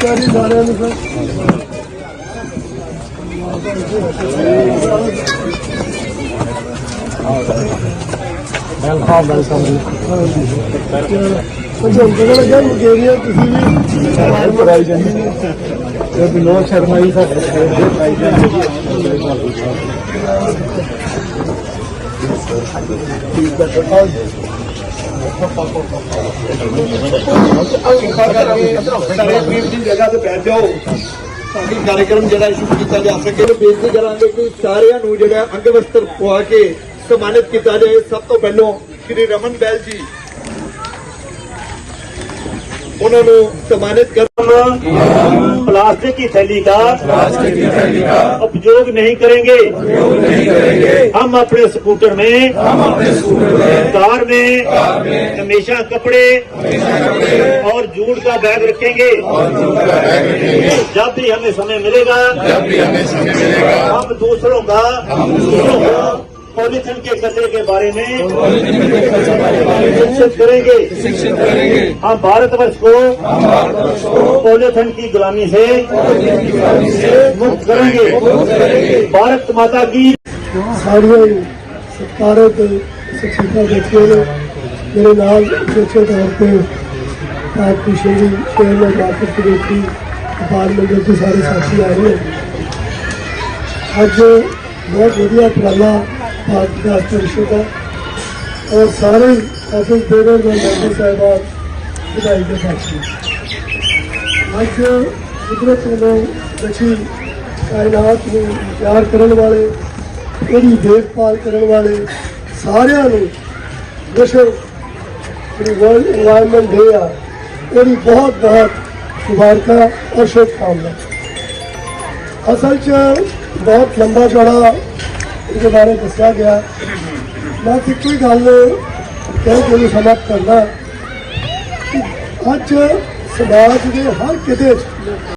ਨਮਸਕਾਰ ਜੀ ਸਾਰਿਆਂ ਨੂੰ ਸਰ। ਵੈਲਕਮ ਜਿਹੜਾ ਲੱਗਿਆ ਮੁਕੇਰੀਆ ਤੁਸੀਂ ਵੀ ਸਵਾਲ ਕਰਾਈ ਜਾਂਦੇ ਇਹ ਵਿਨੋਦ ਸ਼ਰਮਾ ਜੀ ਸਾਡੇ ਦੇ ਪ੍ਰਾਈਜ਼ ਜਗ੍ਹਾ ਤੇ ਬੈਠ ਜਾਓ ਤਾਂ ਕਿ ਕਾਰਜਕ੍ਰਮ ਜਿਹੜਾ ਸ਼ੁਰੂ ਕੀਤਾ ਜਾ ਸਕੇ ਤੇ ਬੇਨਤੀ ਕਰਾਂਗੇ ਕਿ ਸਾਰਿਆਂ ਨੂੰ ਜਿਹੜਾ ਅੰਗ ਵਸਤਰ ਪਵਾ ਕੇ ਸਨਮਾਨਿਤ ਕੀਤਾ ਜਾਏ ਸਭ ਤੋਂ ਪਹਿਲਾਂ ਸ਼੍ਰੀ ਰਮਨ ਬੈਲ ਜੀ ਉਹਨਾਂ ਨੂੰ ਸਨਮਾਨਿਤ ਕਰਨ प्लास्टिक की थैली का उपयोग नहीं करेंगे हम अपने स्कूटर में कार में हमेशा कपड़े और जूट का बैग रखेंगे। जब भी हमें समय मिलेगा हम दूसरों का पॉलिथीन के कचरे के बारे में शिक्षित करेंगे। हम भारतवर्ष को पॉलिथीन की गुलामी से मुक्त करेंगे। भारत माता की ਸਾਰੀਆਂ ਹੀ ਸਤਿਕਾਰਤ ਸਖਸ਼ੀਤਾ ਦੇਖੀਆਂ ਨੇ। ਮੇਰੇ ਨਾਲ ਵਿਸ਼ੇਸ਼ ਤੌਰ ਤੇ party Shri chairman market committee department ਦੇ ਸਾਰੇ ਸਾਥੀ ਆਏ ਨੇ। ਅੱਜ ਬਹੁਤ ਵਧੀਆ ਉਪਰਾਲਾ ਭਾਰਤ ਦਾ ਅਧਿਕਸ਼ ਦਾ ਔਰ ਸਾਰੇ ਆਫਿਸ ਬੇਰਰ ਦੇ ਮੈਂਬਰ ਸਾਹਿਬਾਨ ਵਧਾਈ ਦੇ ਸਾਥੀ। ਅੱਜ ਕੁਦਰਤ ਵੱਲੋਂ ਰਚੀ ਕਾਇਨਾਤ ਨੂੰ ਪਿਆਰ ਕਰਨ ਵਾਲੇ ਇਹਦੀ ਦੇਖਭਾਲ ਕਰਨ ਵਾਲੇ ਸਾਰਿਆਂ ਨੂੰ ਵਿਸ਼ਵ ਜਿਹੜੀ ਵਰਲਡ এনवायरमेंट ਡੇ ਆ, ਉਹਦੀ ਬਹੁਤ ਬਹੁਤ ਮੁਬਾਰਕਾਂ ਔਰ ਸ਼ੁਭਕਾਮਨਾ ਅਸਲ 'ਚ ਬਹੁਤ ਲੰਬਾ ਚੌੜਾ ਇਹਦੇ ਬਾਰੇ ਦੱਸਿਆ ਗਿਆ। ਮੈਂ ਤੇ ਕੋਈ ਗੱਲ ਕਹਿ ਕੇ ਨੂੰ ਸਮਾਪਤ ਕਰਦਾ ਅੱਜ ਸਮਾਜ ਦੇ ਹਰ ਕਿਤੇ